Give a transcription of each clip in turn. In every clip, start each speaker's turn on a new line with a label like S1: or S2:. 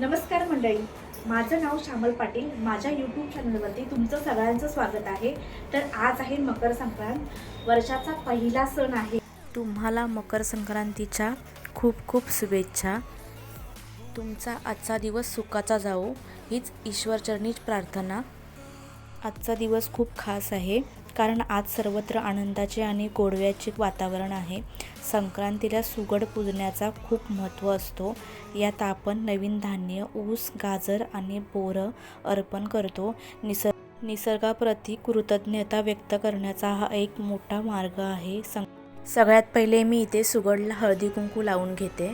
S1: नमस्कार मंडळी. माझं नाव श्यामल पाटील. माझ्या यूट्यूब चॅनलवरती तुमचं सगळ्यांचं स्वागत आहे. तर आज आहे मकर संक्रांत. वर्षाचा पहिला सण आहे.
S2: तुम्हाला मकर संक्रांतीच्या खूप खूप शुभेच्छा. तुमचा आजचा दिवस सुखाचा जाओ हीच ईश्वरचरणीच प्रार्थना. आजचा दिवस खूप खास आहे. कारण आज सर्वत्र आनंदाचे आणि गोडव्याचे वातावरण आहे. संक्रांतीला सुगड पुजण्याचा खूप महत्त्व असतो. यात आपण नवीन धान्य ऊस गाजर आणि बोरं अर्पण करतो. निसर्ग निसर्गाप्रती कृतज्ञता व्यक्त करण्याचा हा एक मोठा मार्ग आहे. सं सगळ्यात पहिले मी इथे सुगडला हळदी कुंकू लावून घेते.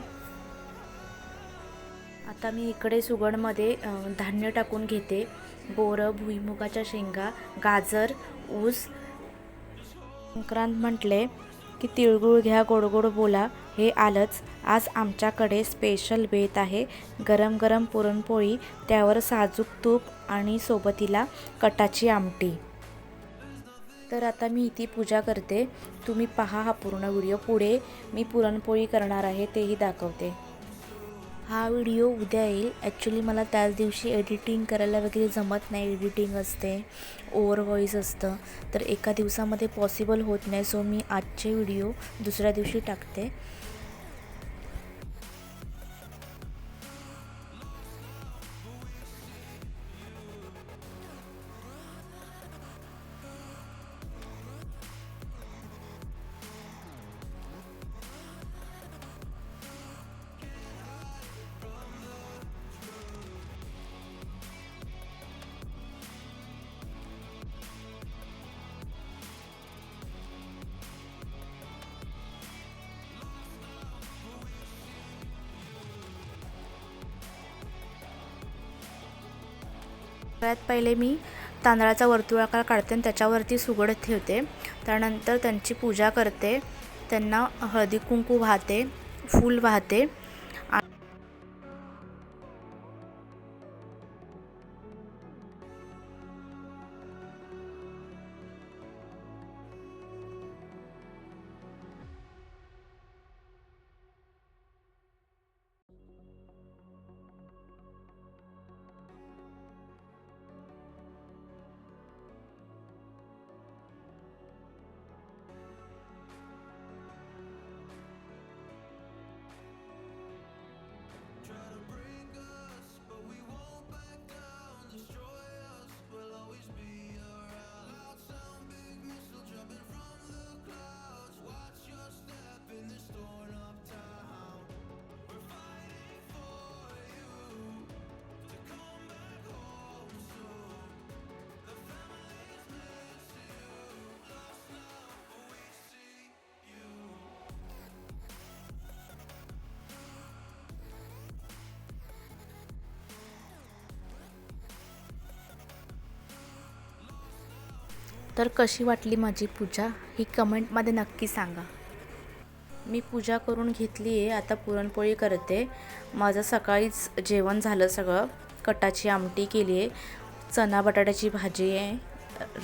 S2: आता मी इकडे सुगडमध्ये धान्य टाकून घेते. बोरं भुईमुगाच्या शेंगा गाजर ऊस संक्रांत म्हटले की तिळगुळ घ्या गोड गोड बोला हे आलंच. आज आमच्याकडे स्पेशल बेत आहे. गरम गरम पुरणपोळी त्यावर साजूक तूप आणि सोबतीला कटाची आमटी. तर आता मी इथे पूजा करते. तुम्ही पहा हा पूर्ण व्हिडिओ पुढे. मी पुरणपोळी करणार आहे तेही दाखवते. हा व्हिडिओ उद्या येईल ॲक्च्युली मला त्याच दिवशी एडिटिंग करायला वगैरे जमत नाही. एडिटिंग असते. ओवर व्हॉईस असतं. तर एका दिवसामध्ये पॉसिबल होत नाही. सो मी आजचे व्हिडिओ दुसऱ्या दिवशी टाकते. सगळ्यात पहिले मी तांदळाचा वर्तुळाकार काढते आणि त्याच्यावरती सुगड ठेवते. त्यानंतर त्यांची पूजा करते. त्यांना हळदी कुंकू वाहते फूल वाहते. तर कशी वाटली माझी पूजा? ही कमेंटमध्ये नक्की सांगा. मी पूजा करून घेतली आहे आता पुरणपोळी करते. माझं सकाळीच जेवण झालं सगळं. कटाची आमटी केली आहे. चना बटाट्याची भाजी आहे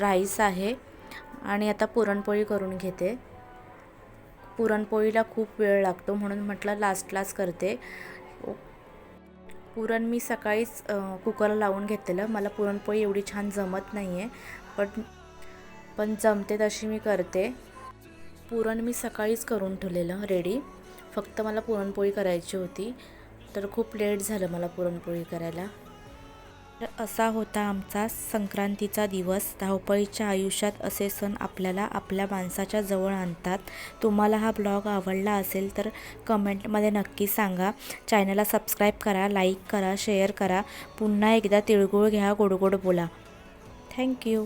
S2: राईस आहे आणि आता पुरणपोळी करून घेते. पुरणपोळीला खूप वेळ लागतो म्हणून म्हटलं लास्टलाच करते. पुरण मी सकाळीच कुकरला लावून घेतलेलं. मला पुरणपोळी एवढी छान जमत नाही आहे पण पण जमते तशी मी करते. पुरण मी सकाळीच करून ठेवलेलं रेडी फक्त मला पुरणपोळी करायची होती. तर खूप लेट झालं मला पुरणपोळी करायला. तर असा होता आमचा संक्रांतीचा दिवस. धावपळीच्या आयुष्यात असे सण आपल्याला आपल्या माणसाच्या जवळ आणतात. तुम्हाला हा ब्लॉग आवडला असेल तर कमेंटमध्ये नक्की सांगा. चॅनलला सबस्क्राईब करा लाईक करा शेअर करा. पुन्हा एकदा तिळगुळ घ्या गोड गोड बोला. थँक्यू